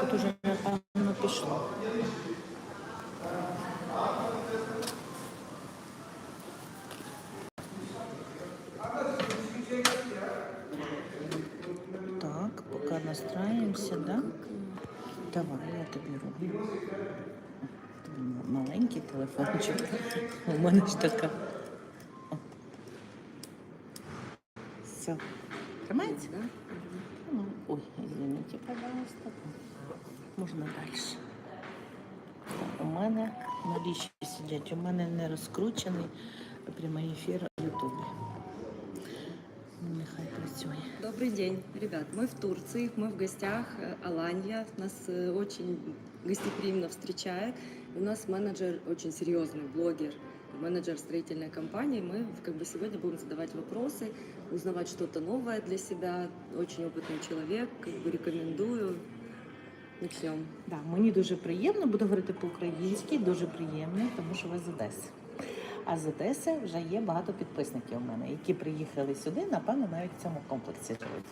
Тут уже напевно пішло. Так, пока настраиваемся, да? Давай, я тобі роблю. Тобі Маленький телефончик. У мене ж така. пожалуйста. Можна далі. У мене малі ще сидять, у мене не розкручений прямий ефір в Ютубі. Ну, Нехай працює. Добрый день, ребят. Мы в Турции, мы в гостях э, Аланья. Нас э, очень гостеприимно встречает. У нас менеджер очень серьезный, блогер, менеджер строительной компании. Мы как бы сегодня будем задавать вопросы, узнавать что-то новое для себя. Очень опытный человек, как бы рекомендую. Начнем. Да, мені дуже приємно, буду говорити по-українськи, дуже приємно, тому що ви з Одеси. А з Одеси вже є багато підписників у мене, які приїхали сюди, напевно, навіть в цьому комплексі живуть.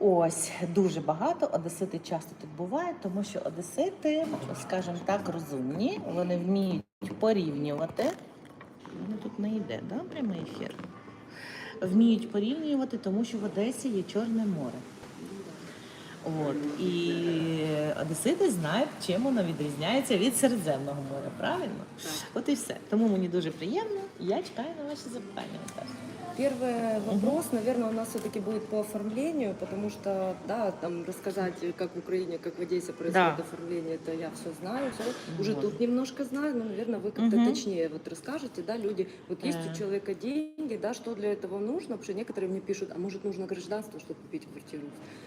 Ось дуже багато. Одесити часто тут бувають, тому що одесити, скажімо так, розумні, вони вміють порівнювати. Воно тут не йде, да, прямий ефір. Вміють порівнювати, тому що в Одесі є Чорне море. От і одесити знають, чим воно відрізняється від Середземного моря, правильно? Так. От і все. Тому мені дуже приємно. Я чекаю на ваші запитання. Наташа. Первый вопрос, наверное, у нас все-таки будет по оформлению, потому что, да, там рассказать, как в Украине, как в Одессе происходит Да. оформление, это я все знаю, всё. Ну уже вот. тут немножко знаю, но, наверное, вы как-то Мгм. точнее вот расскажете, да, люди, вот есть Э. у человека деньги, да, что для этого нужно, потому что некоторые мне пишут, а может нужно гражданство, чтобы купить квартиру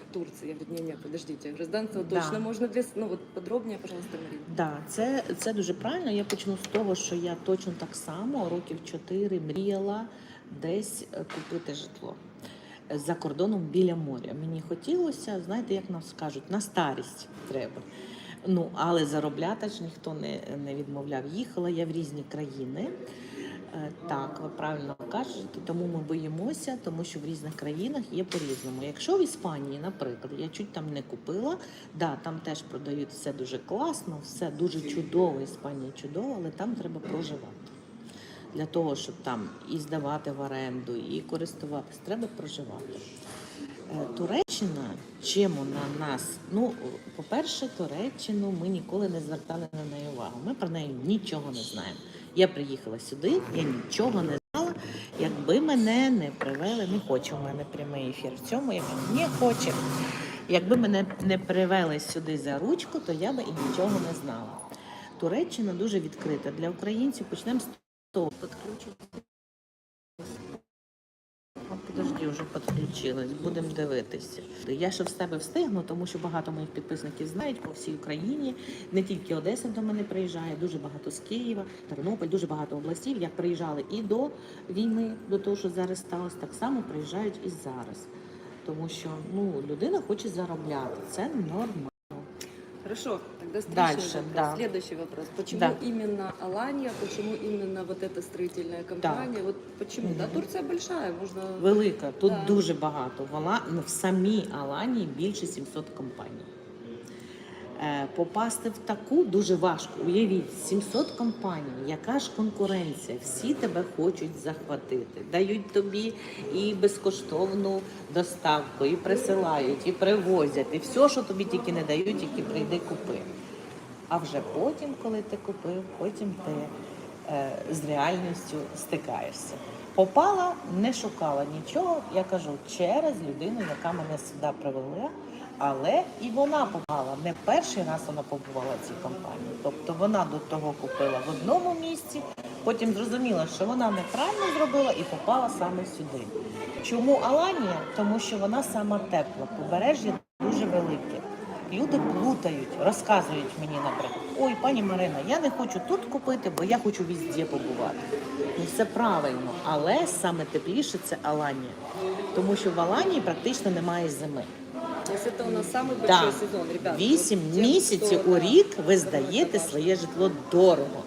в Турции? Я говорю, не, не, подождите, гражданство Да. точно можно без, ну вот подробнее, пожалуйста, Марина. Да, це, це дуже правильно. Я почну з того, що я точно так само років чотири мріяла десь е, купити житло Е, за кордоном біля моря. Мені хотілося, знаєте, як нам скажуть, на старість треба. Ну, але заробляти ж ніхто не, не відмовляв. Їхала я в різні країни. Е, Так, ви правильно кажете, тому ми боїмося, тому що в різних країнах є по-різному. Якщо в Іспанії, наприклад, я чуть там не купила, да, там теж продають все дуже класно, все дуже чудово, Іспанія чудова, але там треба проживати. Для того, щоб там і здавати в оренду, і користуватись, треба проживати. Е, Туреччина, чим на нас? Ну, по-перше, Туреччину ми ніколи не звертали на неї увагу. Ми про неї нічого не знаємо. Я приїхала сюди, я нічого не знала. Якби мене не привели, не хоче у мене прямий ефір в цьому, я не хоче. Якби мене не привели сюди за ручку, то я би і нічого не знала. Туреччина дуже відкрита для українців. Почнемо з того. Підключиться. Подожди, вже підключилась, будемо дивитися. Я ще в себе встигну, тому що багато моїх підписників знають по всій Україні. Не тільки Одеса до мене приїжджає, дуже багато з Києва, Тернопіль, дуже багато областів. Як приїжджали і до війни, до того, що зараз сталося, так само приїжджають і зараз. Тому що ну, людина хоче заробляти. Це нормально. Хорошо, тогда Дальше, вопрос. да. Следующий вопрос. Почему Да. именно Алания, почему именно вот эта строительная компания? Вот почему? Да, Турція Турция большая, можно... Велика, тут Да. дуже багато. Вона ну, в самій Аланії більше 700 компаній. Е, попасти в таку дуже важко. Уявіть, 700 компаній, яка ж конкуренція? Всі тебе хочуть захватити. Дають тобі і безкоштовну доставку, і присилають, і привозять, і все, що тобі тільки не дають, тільки прийди купи. А вже потім, коли ти купив, потім ти е, з реальністю стикаєшся. Попала, не шукала нічого. Я кажу через людину, яка мене сюди привела. Але і вона попала не перший раз вона побувала в цій компанії. Тобто вона до того купила в одному місці, потім зрозуміла, що вона неправильно зробила і попала саме сюди. Чому Аланія? Тому що вона сама тепла, побережжя дуже велике. Люди плутають, розказують мені, наприклад, ой, пані Марина, я не хочу тут купити, бо я хочу везде побувати. Ну, все правильно, але саме тепліше це Аланія. Тому що в Аланії практично немає зими. То есть это у нас самый большой Да. сезон, ребят. Вісім Вот тем, місяців кто, у да, рік ви может здаєте быть, своє житло дорого.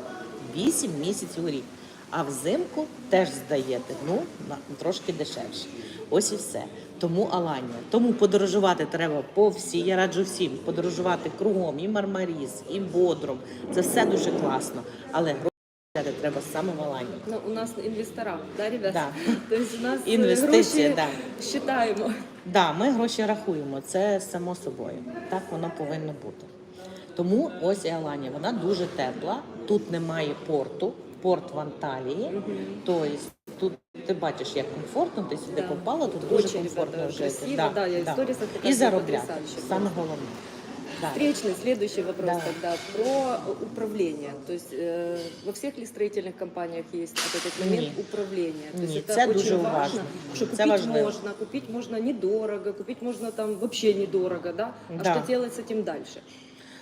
Вісім місяців у рік. А взимку теж здаєте, ну на- трошки дешевше. Ось і все. Тому Аланія. Тому подорожувати треба по всій. Я раджу всім подорожувати кругом, і Мармаріс, і Бодрум. Це все дуже класно. Але гроші взяти треба саме в Аланії. Ну, у нас инвестора, да, ребят? Да. То есть у нас э, Інвестиція, гроші да. считаємо. Да, ми гроші рахуємо, це само собою. Так воно повинно бути. Тому ось і Аланія, вона дуже тепла. Тут немає порту, порт в Анталії. Тобто тут ти бачиш, як комфортно, ти сюди попала, тут дуже комфортно жити. да, І заробляти. Саме головне. Да. Встречный, следующий вопрос Да. тогда про управление. То есть э, во всех ли строительных компаниях есть вот этот момент Ні. управления? То есть Ні, это це очень дуже важно, уважно. что Це купить важливо. можно, купить можно недорого, купить можно там вообще недорого, да? А Да. что делать с этим дальше?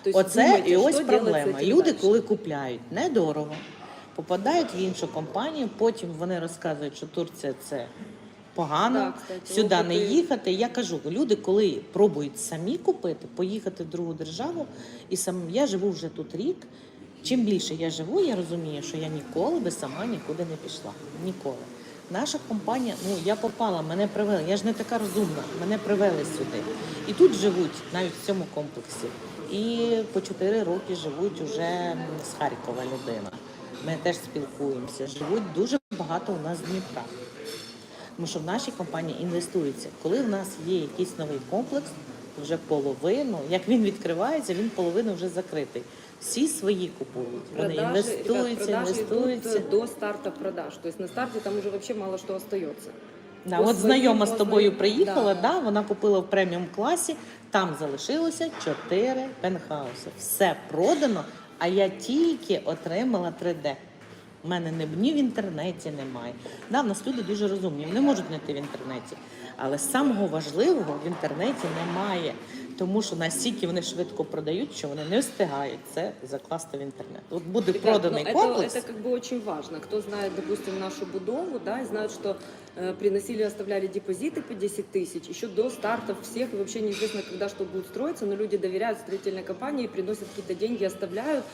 То есть Оце думайте, і ось что делать с проблема. этим Люди, дальше. коли купляють недорого, попадають в іншу компанію, потім вони розказують, що Турція це погано, Да, кстати, сюди не їхати. Я кажу, люди, коли пробують самі купити, поїхати в другу державу, і сам я живу вже тут рік. Чим більше я живу, я розумію, що я ніколи би сама нікуди не пішла. Ніколи. Наша компанія, ну я попала, мене привели. Я ж не така розумна, мене привели сюди. І тут живуть навіть в цьому комплексі. І по 4 роки живуть уже з Харкова людина. Ми теж спілкуємося. Живуть дуже багато у нас з Дніпра. Тому що в нашій компанії інвестується. Коли в нас є якийсь новий комплекс, то вже половину, як він відкривається, він половину вже закритий. Всі свої купують. Вони Продажи, інвестуються, продажи інвестуються. до старта продаж. То есть на старте там уже вообще мало что остается. Да, от знайома з тобою приїхала, Да. да. вона купила в преміум класі, там залишилося 4 пентхауси. Все продано, а я тільки отримала 3D. У мене не ні в інтернеті немає. Да, в нас люди дуже розумні, вони можуть знайти в інтернеті. Але самого важливого в інтернеті немає. Тому що настільки вони швидко продають, що вони не встигають це закласти в інтернет. От буде Ребят, проданий ну, это, комплекс. это как бы очень важно. Кто знает, допустим, нашу будову, да, и знают, что э, приносили, оставляли депозиты по 10 тысяч, еще до стартов всех, и вообще неизвестно, когда что будет строиться, но люди доверяют строительной компании, приносят какие-то деньги, оставляют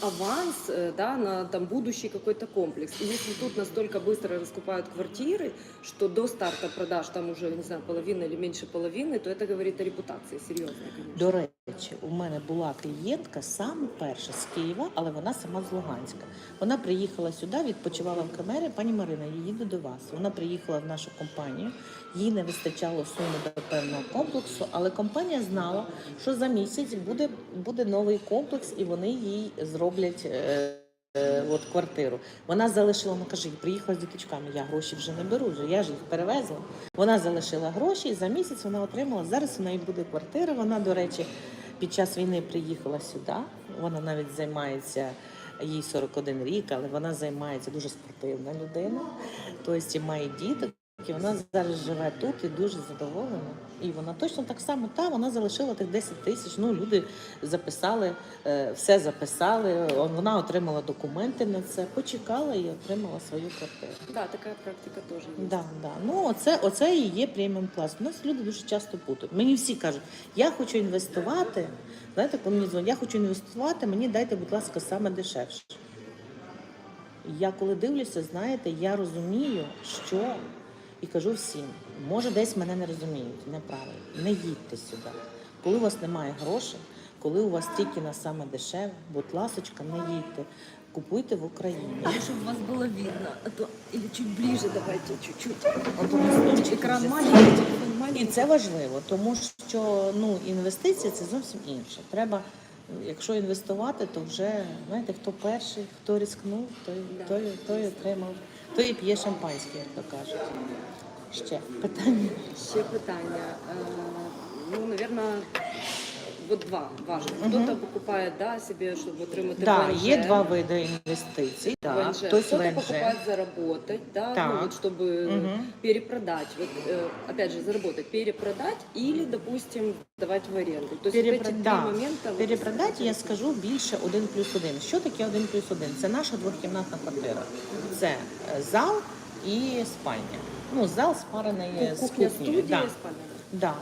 аванс, э, да, на там будущий какой-то комплекс. И если тут настолько быстро раскупают квартиры, что до старта продаж там уже, не знаю, половина или меньше половины, то это говорит о репутации серьезной, конечно. До речі, у мене була клієнтка саме перша з Києва, але вона сама з Луганська. Вона приїхала сюди, відпочивала в камері. Пані Марина, я їду до вас. Вона приїхала в нашу компанію. Їй не вистачало суми до певного комплексу, але компанія знала, що за місяць буде, буде новий комплекс, і вони їй зроблять. е, е, От квартиру. Вона залишила, вона каже, приїхала з діточками, я гроші вже не беру, я ж їх перевезла. Вона залишила гроші і за місяць вона отримала. Зараз у неї буде квартира. Вона, до речі, під час війни приїхала сюди. Вона навіть займається, їй 41 рік, але вона займається дуже спортивна людина. Тобто має діток. І вона зараз живе тут і дуже задоволена. І вона точно так само, та вона залишила тих 10 тисяч. Ну, люди записали, е, все записали. Вона отримала документи на це, почекала і отримала свою квартиру. Да, такая практика есть. Да, да. Ну, оце, оце і є преміум клас. У нас люди дуже часто путають. Мені всі кажуть, я хочу інвестувати. Знаєте, коли мені дзвонять, я хочу інвестувати, мені дайте, будь ласка, саме дешевше. Я коли дивлюся, знаєте, я розумію, що і кажу всім, може, десь мене не розуміють, неправильно. Не їдьте сюди. Коли у вас немає грошей, коли у вас тільки на саме дешеве, будь ласочка, не їдьте. Купуйте в Україні. чтобы вас было видно, а то или чуть ближе давайте, чуть-чуть. От у нас тут Экран вже маленький, телефон І маленький. це важливо, тому що ну, інвестиції це зовсім інше. Треба, якщо інвестувати, то вже знаєте, хто перший, хто ризикнув, той, Да. той, той отримав, той і п'є шампанське, як то кажуть. Ще питання. Ще питання. Е, Ну, наверное, вот два важных. Мгм. Кто-то покупает, да, себе, чтобы отримати Да, ВНЖ. є два види інвестицій. Да. ВНЖ. Хтось Кто-то ВНЖ. покупает заработать, да, Так. ну, вот, чтобы Мгм. перепродать. Вот, э, опять же, заработать, перепродать или, допустим, давать в аренду. То есть вот Перепро- эти три да. момента. вот, Перепродати я скажу більше один плюс один. Що таке один плюс один? Це наша двохкімнатна квартира. Це е, зал і спальня. Ну, зал спарений Ку- з Кухня, кухнею. студія, Да. і спальня. Да.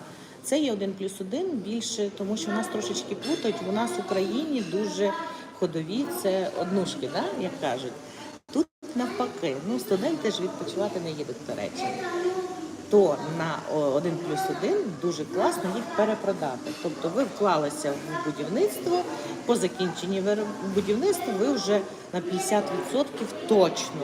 Це є один плюс один більше, тому що у нас трошечки плутають. У нас в Україні дуже ходові, це однушки, да, як кажуть. Тут навпаки, ну студенти ж відпочивати не їдуть до речі. То на о, 1 плюс 1 дуже класно їх перепродати. Тобто ви вклалися в будівництво, по закінченні будівництва ви вже на 50% точно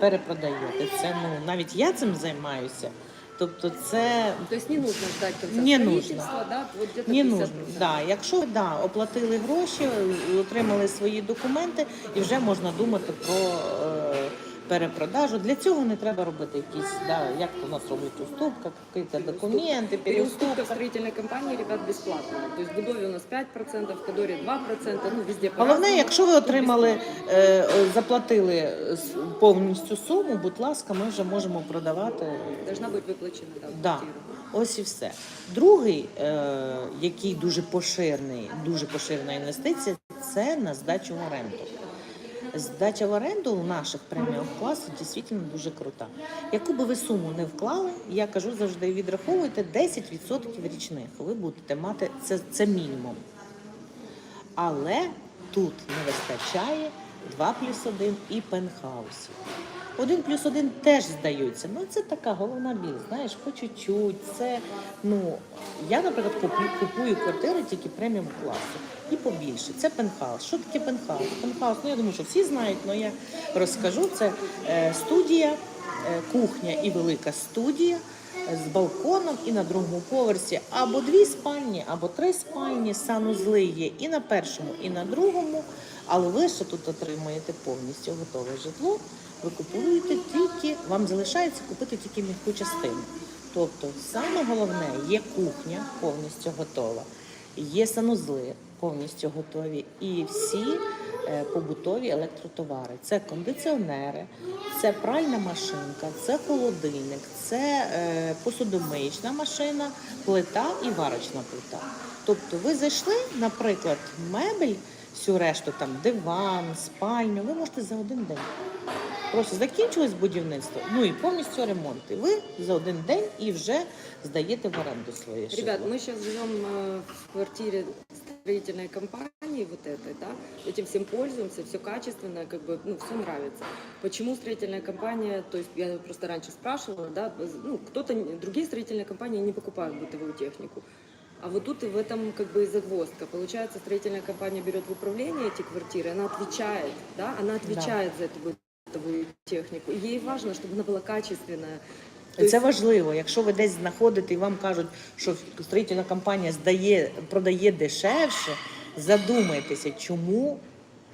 перепродаєте. Це ну навіть я цим займаюся. Тобто, це То есть не нужно ждать конца Не строительства, да, вот где-то не 50%. нужно. Да. Якщо да, оплатили гроші, отримали свої документи, і вже можна думати про е, перепродажу. Для цього не треба робити якісь, да, як у нас роблять уступка, якісь документи, Переуступка строительной компании, ребят, бесплатная. То есть в Будове у нас 5%, в Кадоре 2%, ну везде по-разному. якщо ви отримали, е, е, заплатили с- повністю суму, будь ласка, ми вже можемо продавати. Должна быть выплачена, да, Да. квартира. Ось і все. Другий, е, який дуже поширений, дуже поширена інвестиція, це на здачу в оренду. Здача в оренду у наших преміум класів дійсно дуже крута. Яку би ви суму не вклали, я кажу завжди, відраховуйте 10% річних. Ви будете мати це, це мінімум. Але тут не вистачає 2 плюс 1 і пентхаусів. 1 плюс 1 теж здаються. Ну це така головна біль, знаєш, по чуть-чуть. Це, ну, я, наприклад, куплю, купую квартири тільки преміум класу. І побільше. Це пентхаус. Що таке пентхаус? Пентхаус, ну я думаю, що всі знають, але я розкажу. Це е, студія, е, кухня і велика студія з балконом і на другому поверсі або дві спальні, або три спальні. Санузли є і на першому, і на другому. Але ви ще тут отримуєте повністю готове житло. Ви купуєте тільки, вам залишається купити тільки м'яку частину. Тобто, саме головне є кухня повністю готова, є санузли повністю готові, і всі е, побутові електротовари. Це кондиціонери, це пральна машинка, це холодильник, це е, машина, плита і варочна плита. Тобто ви зайшли, наприклад, мебель, всю решту, там диван, спальню, ви можете за один день. Просто закінчилось будівництво, ну і повністю ремонт. І ви за один день і вже здаєте в оренду своє житло. Ребят, мы сейчас живем э, в квартире строительной компании вот этой, да, этим всем пользуемся, все качественно, как бы, ну, все нравится. Почему строительная компания, то есть я просто раньше спрашивала, да, ну, кто-то, не- другие строительные компании не покупают бытовую технику. А вот тут и в этом как бы и загвоздка. Получается, строительная компания берет в управление эти квартиры, она отвечает, да, она отвечает за эту бытовую технику. И ей важно, чтобы она была качественная. То І це есть- важливо. Якщо ви десь знаходите і вам кажуть, що строїтельна компанія здає, продає дешевше, задумайтеся, чому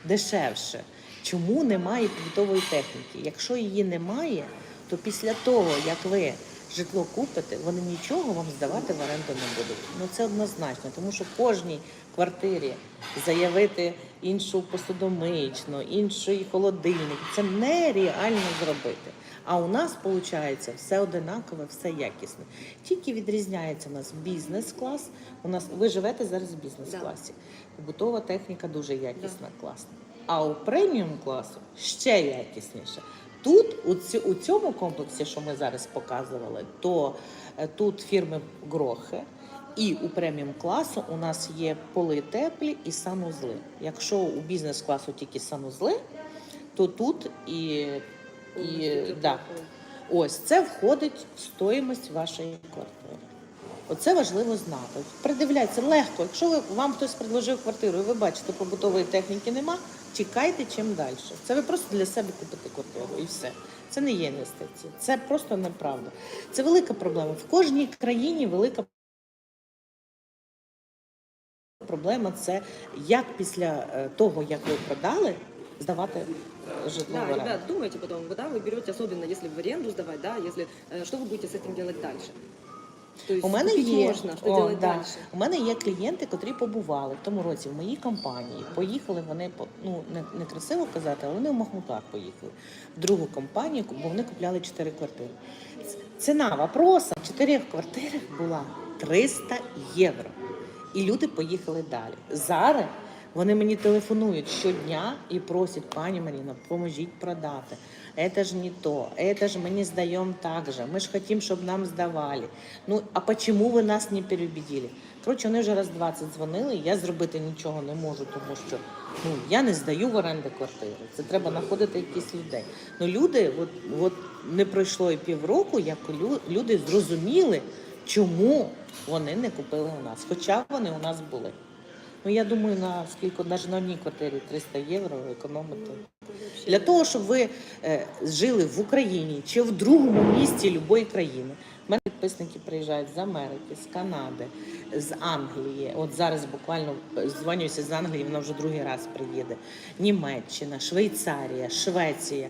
дешевше, чому немає побутової техніки. Якщо її немає, то після того, як ви житло купите, вони нічого вам здавати в оренду не будуть. Ну це однозначно, тому що кожній квартирі заявити іншу посудомиючну, інший холодильник це нереально зробити. А у нас виходить все одинакове, все якісне. Тільки відрізняється у нас бізнес-клас. У нас ви живете зараз в бізнес-класі. Побутова техніка дуже якісна, класна. А у преміум класу ще якісніше. Тут, у, цьому комплексі, що ми зараз показували, то е, тут фірми Грохе. І у преміум класу у нас є поли теплі і санузли. Якщо у бізнес класу тільки санузли, то тут і, і да, ось це входить в стоїмость вашої квартири. Оце важливо знати. Придивляйтеся легко. Якщо ви, вам хтось предложив квартиру, і ви бачите, побутової техніки нема, чекайте чим далі. Це ви просто для себе купите квартиру і все. Це не є інвестиції. Це просто неправда. Це велика проблема. В кожній країні велика проблема це як після е, того, як ви продали, здавати е, житло Да, в оренду. ребят, думайте потом, вы, да, вы берете, особенно если в аренду сдавать, да, если, э, что вы будете с этим делать дальше? То есть У мене є можно, что о, да. У мене є клієнти, котрі побували в тому році в моїй компанії. Поїхали вони ну не, не красиво казати, але вони в Махмутах поїхали в другу компанію, бо вони купляли чотири квартири. Ціна вопроса в чотирьох квартирах була 300 євро. І люди поїхали далі. Зараз Вони мені телефонують щодня і просять, пані Маріна, поможіть продати Это ж не то, это ж мы не сдаем так же, мы ж хотим, чтобы нам сдавали. Ну, а почему ви нас не переубедили? Коротше, вони вже раз 20 дзвонили, я зробити нічого не можу, тому що ну, я не здаю в оренди квартири. Це треба знаходити якісь людей. Ну, люди, от, от не пройшло і півроку, як лю- люди зрозуміли, чому вони не купили у нас, хоча вони у нас були. Ну, я думаю, на скільки навіть на одній квартирі 300 євро економити. Для того, щоб ви е, жили в Україні чи в другому місті будь-якої країни. У мене підписники приїжджають з Америки, з Канади, з Англії. От зараз буквально дзвонюся з Англії, вона вже другий раз приїде. Німеччина, Швейцарія, Швеція.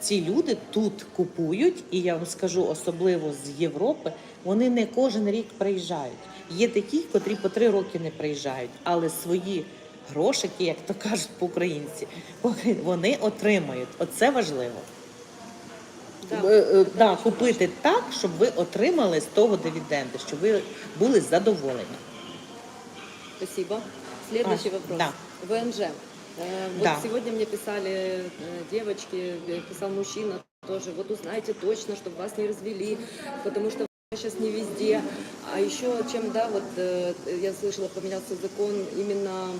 Ці люди тут купують, і я вам скажу, особливо з Європи, вони не кожен рік приїжджають. Є такі, котрі по три роки не приїжджають, але свої грошики, як то кажуть по-українці, вони отримають. Оце важливо. Да. Е, е, да, купити так, щоб ви отримали з того дивіденди, щоб ви були задоволені. Спасибо. Следующий А, вопрос. да. ВНЖ. Э, Вот Да. сегодня мне писали э, девочки, э, писал мужчина тоже. Вот узнайте точно, чтобы вас не развели, потому что сейчас не везде. А еще чем, да, вот э, я слышала, поменялся закон именно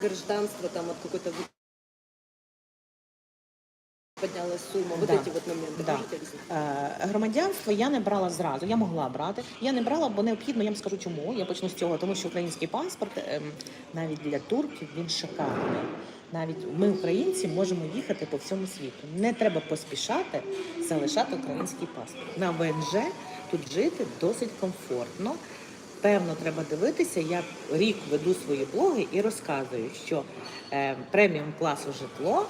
гражданство там от какой-то вы- поднялась сумма. Вот Да. эти вот моменты. Да. Можете объяснить? Е, Громадянство я не брала зразу. Я могла брати. Я не брала, бо необхідно. Я вам скажу чому. Я почну з цього, тому що український паспорт ем, навіть для турків він шикарний. Навіть ми, українці, можемо їхати по всьому світу. Не треба поспішати залишати український паспорт. На ВНЖ тут жити досить комфортно. Певно, треба дивитися. Я рік веду свої блоги і розказую, що е, преміум класу житло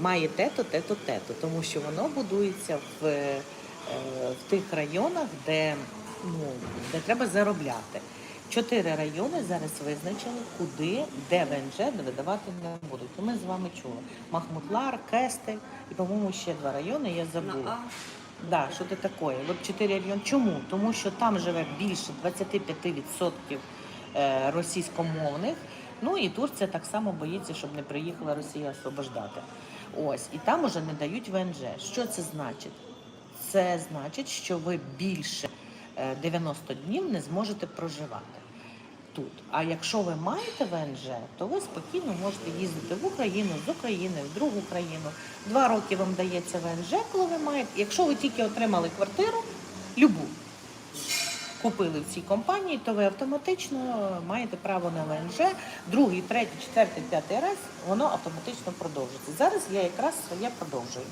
має тето, тето, тето, тому що воно будується в, е, в тих районах, де, ну, де треба заробляти. Чотири райони зараз визначили, куди, де ВНЖ видавати не будуть. Ми з вами чули. Махмутлар, Кестель і, по-моєму, ще два райони, я забула. Да, що це таке? От 4 райони. Чому? Тому що там живе більше 25% е, російськомовних. Ну і Турція так само боїться, щоб не приїхала Росія освобождати. Ось, і там уже не дають ВНЖ. Що це значить? Це значить, що ви більше е, 90 днів не зможете проживати тут. А якщо ви маєте ВНЖ, то ви спокійно можете їздити в Україну, з України, в другу країну. Два роки вам дається ВНЖ, коли ви маєте. Якщо ви тільки отримали квартиру, любу купили в цій компанії, то ви автоматично маєте право на ВНЖ. Другий, третій, четвертий, п'ятий раз воно автоматично продовжується. Зараз я якраз своє продовжую.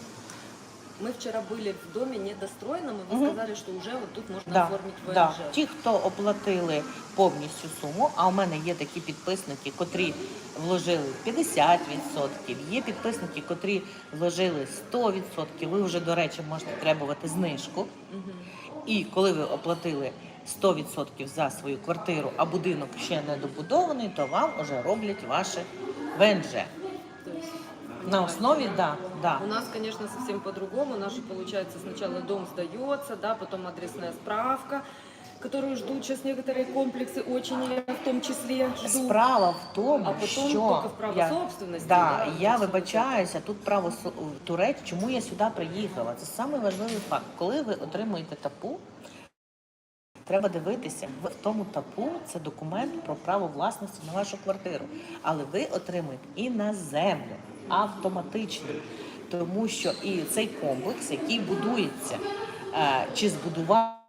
Мы вчера были в доме недостроенном, и вы Мгм. сказали, что уже вот тут можно Да, оформить ВНЖ. да. Ті, хто оплатили повністю суму, а у мене є такі підписники, котрі вложили 50%, є підписники, котрі вложили 100%, ви вже, до речі, можете требувати знижку. Мгм. І коли ви оплатили 100% за свою квартиру, а будинок ще не добудований, то вам вже роблять ваше ВНЖ. То есть, На понимаю. основі, да, да. У нас, конечно, совсем по-другому. У нас же, получается, сначала дом сдается, да, потом адресная справка, которую ждут сейчас некоторые комплексы очень, и я в том числе жду. Справа в тому, А потом що только в право я, собственности. да, да, я это всё вибачаюся, тут право со- в Турець, чому я сюди приїхала? Це самий важливий факт. Коли ви отримуєте тапу, треба дивитися. В в тому тапу це документ про право власності на вашу квартиру. Але ви отримуєте і на землю автоматично. Тому що і цей комплекс, який будується, е, чи збудував.